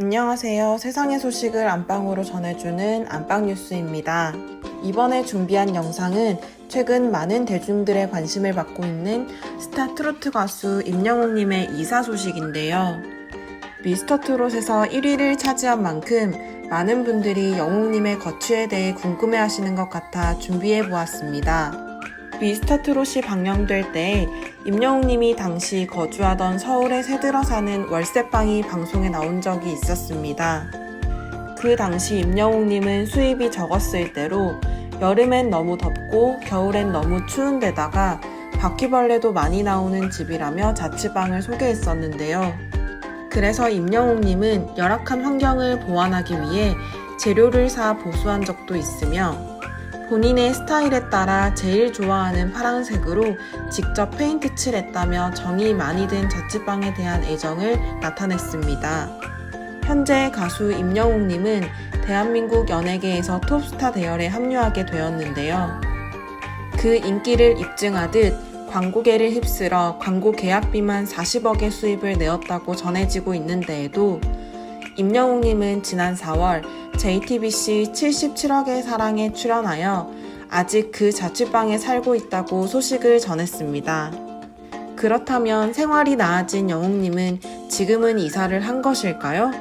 안녕하세요. 세상의 소식을 안방으로 전해주는 안방뉴스입니다. 이번에 준비한 영상은 최근 많은 대중들의 관심을 받고 있는 스타 트로트 가수 임영웅님의 이사 소식인데요. 미스터 트롯에서 1위를 차지한 만큼 많은 분들이 영웅님의 거취에 대해 궁금해 하시는 것 같아 준비해 보았습니다. 미스터 트롯이 방영될 때 임영웅님이 당시 거주하던 서울에 새들어 사는 월세방이 방송에 나온 적이 있었습니다. 그 당시 임영웅님은 수입이 적었을 때로 여름엔 너무 덥고 겨울엔 너무 추운 데다가 바퀴벌레도 많이 나오는 집이라며 자취방을 소개했었는데요. 그래서 임영웅님은 열악한 환경을 보완하기 위해 재료를 사 보수한 적도 있으며 본인의 스타일에 따라 제일 좋아하는 파란색으로 직접 페인트 칠했다며 정이 많이 든 자취방에 대한 애정을 나타냈습니다. 현재 가수 임영웅님은 대한민국 연예계에서 톱스타 대열에 합류하게 되었는데요. 그 인기를 입증하듯 광고계를 휩쓸어 광고 계약비만 40억의 수입을 내었다고 전해지고 있는데에도 임영웅님은 지난 4월 JTBC 77억의 사랑에 출연하여 아직 그 자취방에 살고 있다고 소식을 전했습니다. 그렇다면 생활이 나아진 영웅님은 지금은 이사를 한 것일까요?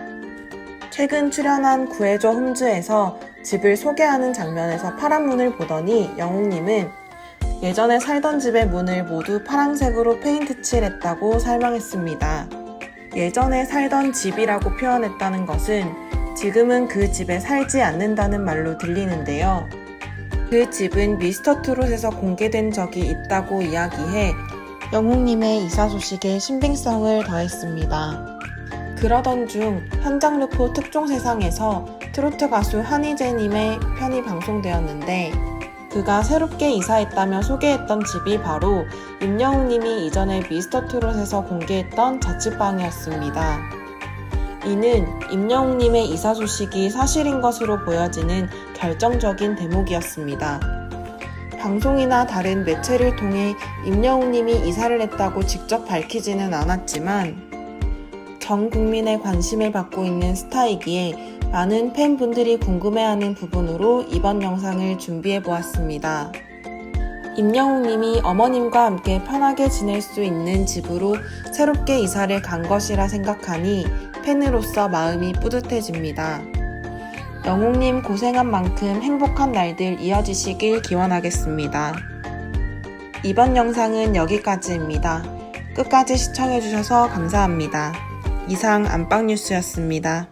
최근 출연한 구해줘 홈즈에서 집을 소개하는 장면에서 파란 문을 보더니 영웅님은 예전에 살던 집의 문을 모두 파란색으로 페인트 칠했다고 설명했습니다. 예전에 살던 집이라고 표현했다는 것은 지금은 그 집에 살지 않는다는 말로 들리는데요. 그 집은 미스터 트롯에서 공개된 적이 있다고 이야기해 영웅님의 이사 소식에 신빙성을 더했습니다. 그러던 중 현장 르포 특종 세상에서 트로트 가수 한희재님의 편이 방송되었는데 그가 새롭게 이사했다며 소개했던 집이 바로 임영웅님이 이전에 미스터 트롯에서 공개했던 자취방이었습니다. 이는 임영웅님의 이사 소식이 사실인 것으로 보여지는 결정적인 대목이었습니다. 방송이나 다른 매체를 통해 임영웅님이 이사를 했다고 직접 밝히지는 않았지만 전 국민의 관심을 받고 있는 스타이기에 많은 팬분들이 궁금해하는 부분으로 이번 영상을 준비해 보았습니다. 임영웅님이 어머님과 함께 편하게 지낼 수 있는 집으로 새롭게 이사를 간 것이라 생각하니 팬으로서 마음이 뿌듯해집니다. 영웅님 고생한 만큼 행복한 날들 이어지시길 기원하겠습니다. 이번 영상은 여기까지입니다. 끝까지 시청해주셔서 감사합니다. 이상 안방뉴스였습니다.